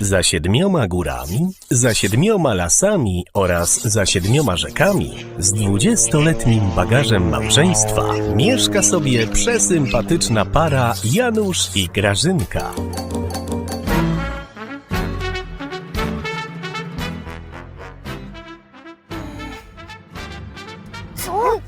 Za siedmioma górami, za siedmioma lasami oraz za siedmioma rzekami z dwudziestoletnim bagażem małżeństwa mieszka sobie przesympatyczna para Janusz i Grażynka. Co?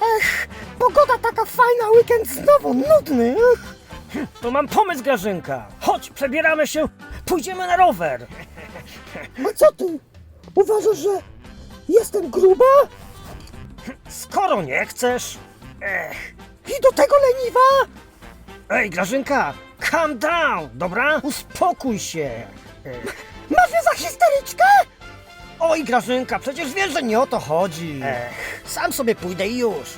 Ech, pogoda taka fajna, weekend znowu nudny. Ech. To mam pomysł, Grażynka. Chodź, przebieramy się, pójdziemy na rower. A co ty? Uważasz, że jestem gruba? Skoro nie chcesz... Ech. I do tego leniwa? Ej, Grażynka, calm down, dobra? Uspokój się. Ech. Masz mnie za histeryczkę? Oj, Grażynka, przecież wiesz, że nie o to chodzi. Ech. Sam sobie pójdę i już.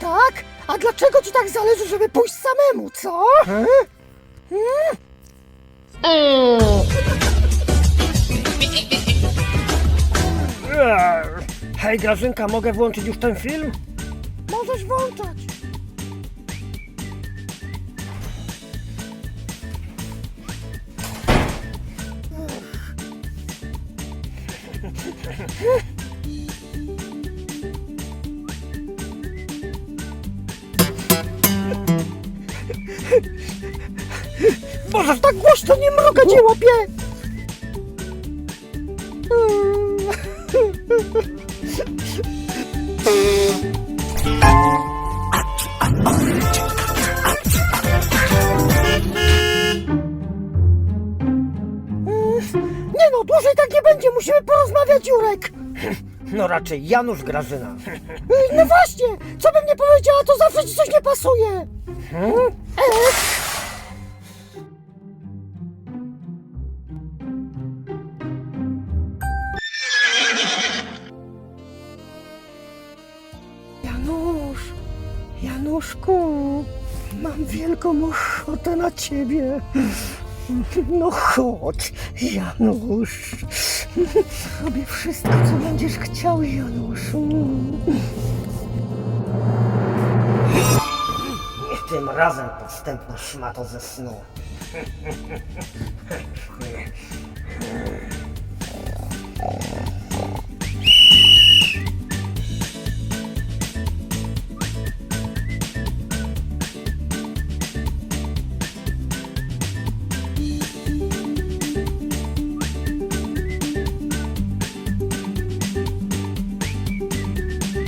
Tak? A dlaczego ci tak zależy, żeby pójść samemu, co? Ech. Hej, Grażynka, mogę włączyć już ten film? Możesz włączać. Możesz tak głośno nie mrugać, nie dłużej tak nie będzie, musimy porozmawiać, Jurek! No raczej Janusz Grażyna. No właśnie, co bym nie powiedziała, to zawsze ci coś nie pasuje! Janusz, Januszku, mam wielką ochotę na ciebie. No chodź, Janusz. Robię wszystko, co będziesz chciał, Januszu. Tym razem podstępna szmato ze snu.